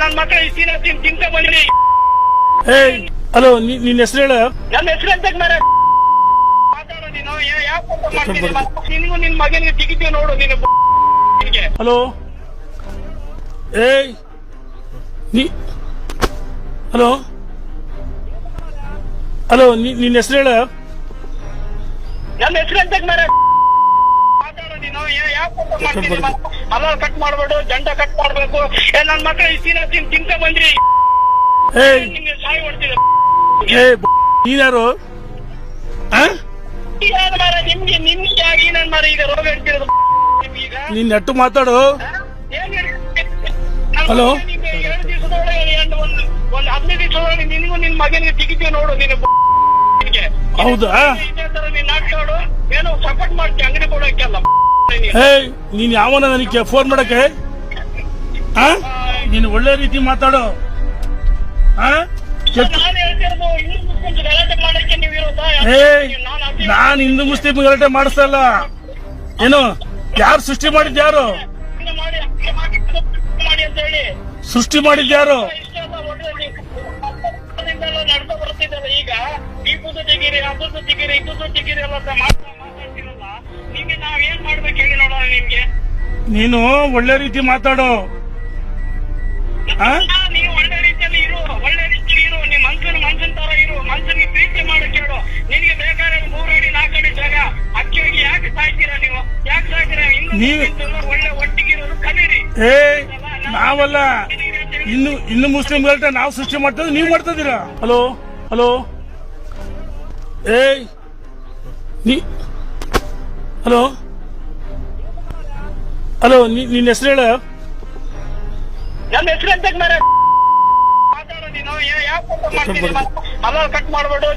ನನ್ ಬಂದ್ರಿ ಹಲೋ ನಿನ್ನ ಹೆಸರು ಹೇಳ? ನನ್ನ ಹೆಸರು ಅಂತ ಮರ ಮಾತಾಡೋ ನೀನು? ಯಾ- ಯಾವ ಪಾಪ ಮಾಡ್ತೀನಿ ಮತ್ತ್ ನಿನ್ಗೂ ನಿನ್ ಮಗನಿಗೆ ತೆಗಿತೀವಿ ನೋಡು ನೀನು ಹಲೋ? ಏಯ್ ನೀ ಹಲೋ? ಹಲೋ ನಿನ್ನ ಹೆಸರು ಹೇಳ? ನನ್ನ ಹೆಸರು ಅಂತ ಮರ ಮಾಡ್ತೀನಿ ಮತ್ತ್ ಕಟ್ ಮಾಡ್ಬೇಡು ದಂಡ ಕಟ್ ಮಾಡ್ಬೇಕು. ಏ ನನ್ ಮಕ್ಳು ಈ ಸೀನ ತಿನ್ ತಿಂತ ಬಂದ್ರಿ. ನಿಮ್ಗೆ ಸಾಯಿ ಹೊಡ್ತಿದೆ ಏ ನೀನ್ಯಾರು ಮಾರ ನಿಮ್ಗೆ ನಿಮ್ಗೆ ಆಗಿ ನನ್ ಮರ ಈಗ ರೋಗ ಹಿಡ್ತಿರೋದು ನೀನ್ ನೆಟ್ಟು ಮಾತಾಡು. ಹಲೋ? ಎರಡು ದಿವಸದೊಳಗೆ ಒಂದು ಒಂದು ಹದಿನೈದು ದಿವಸದೊಳಗೆ ನಿನಗೂ ನಿನ್ ಮಗನಿಗೆ ತೆಗಿತೀವಿ ನೋಡು ನೀನು. ಹೌದಾ? ಇದೇ ತರ ನೀನ್ ಏನೋ ಸಪೋರ್ಟ್ ಮಾಡ್ತೀಯ ಅಂಗಡಿ ಕೊಡೋಕೆಲ್ಲ ಏಯ್ ನೀನ್ ಯಾವನ ನನಗೆ ಫೋನ್ ಮಾಡಕ್ಕೆ? ನೀನು ಒಳ್ಳೆ ರೀತಿ ಮಾತಾಡು. ನಾನು ಅದೇ ಹಿಂದೂ ಮುಸ್ಲಿಂ ಗಲಾಟೆ ಮಾಡಿಸ್ತಾ ಇಲ್ಲ. ಏನು, ಯಾರು ಸೃಷ್ಟಿ ಮಾಡಿದ್ ಯಾರು? ಮಾಡಿ ಹಂಗೆ ಮಾಡಿ ಮಾಡಿ ಅಂತ ಹೇಳಿ ಸೃಷ್ಟಿ ಮಾಡಿದ್ ಯಾರು ಇಷ್ಟೆಲ್ಲ ಒಳ್ಳೆ ವರ್ಷದಿಂದೆಲ್ಲ ನಡ್ಕೊ ಬರ್ತಿದ್ದಾರೆ ಈಗ ತೆಗೀರಿ ಎಲ್ಲ ನೀನು ಒಳ್ಳೆ ರೀತಿ ಮಾತಾಡು. ಹಾ, ನೀವು ಒಳ್ಳೆ ರೀತಿಯಲ್ಲಿ ಇರು ಒಳ್ಳೆ ರೀತಿಯಲ್ಲಿ ಇರು ನಿಮ್ ಮನ್ಸನ್ ಮನ್ಸನ್ ತರ ಇರು ಮನ್ಸನಿಗೆ ಪ್ರೀತಿ ಮಾಡಕ್ ಹೇಳು ನಿನಗೆ ಬೇಕಾದ್ರೆ ಅಡಿ ನಾಲ್ಕು ಅಡಿ ಜಾಗ ಅಕ್ಕಿ ಹೋಗಿ ಯಾಕೆ ಸಾಯ್ತೀರಾ ನೀವು? ಯಾಕೆ ಸಾಯ್ತೀರಾ? ಇನ್ನು ಒಳ್ಳೆ ಒಟ್ಟಿಗಿರೋದು ಕಲೀರಿ. ಏ ನಾವಲ್ಲ. ಇನ್ನು ಇನ್ನು ಮುಸ್ಲಿಂ ಗಲಾಟೆ ನಾವು ಸೃಷ್ಟಿ ಮಾಡ್ತದ ನೀವು ಮಾಡ್ತದೀರಾ ಹಲೋ ಹಲೋ. ಏಯ್ ನೀ ಹಲೋ. ಹಲೋ ನಿನ್ನ ಹೆಸರು ಹೇಳ. ನನ್ನ ಹೆಸರು ಅಂತ ಮರ ಮಾತಾಡೋ ನೀನು. ಯಾ- ಯಾವ ಮಾಡ್ತೀನಿ ಕಟ್ ಮಾಡ್ಬೇಡು.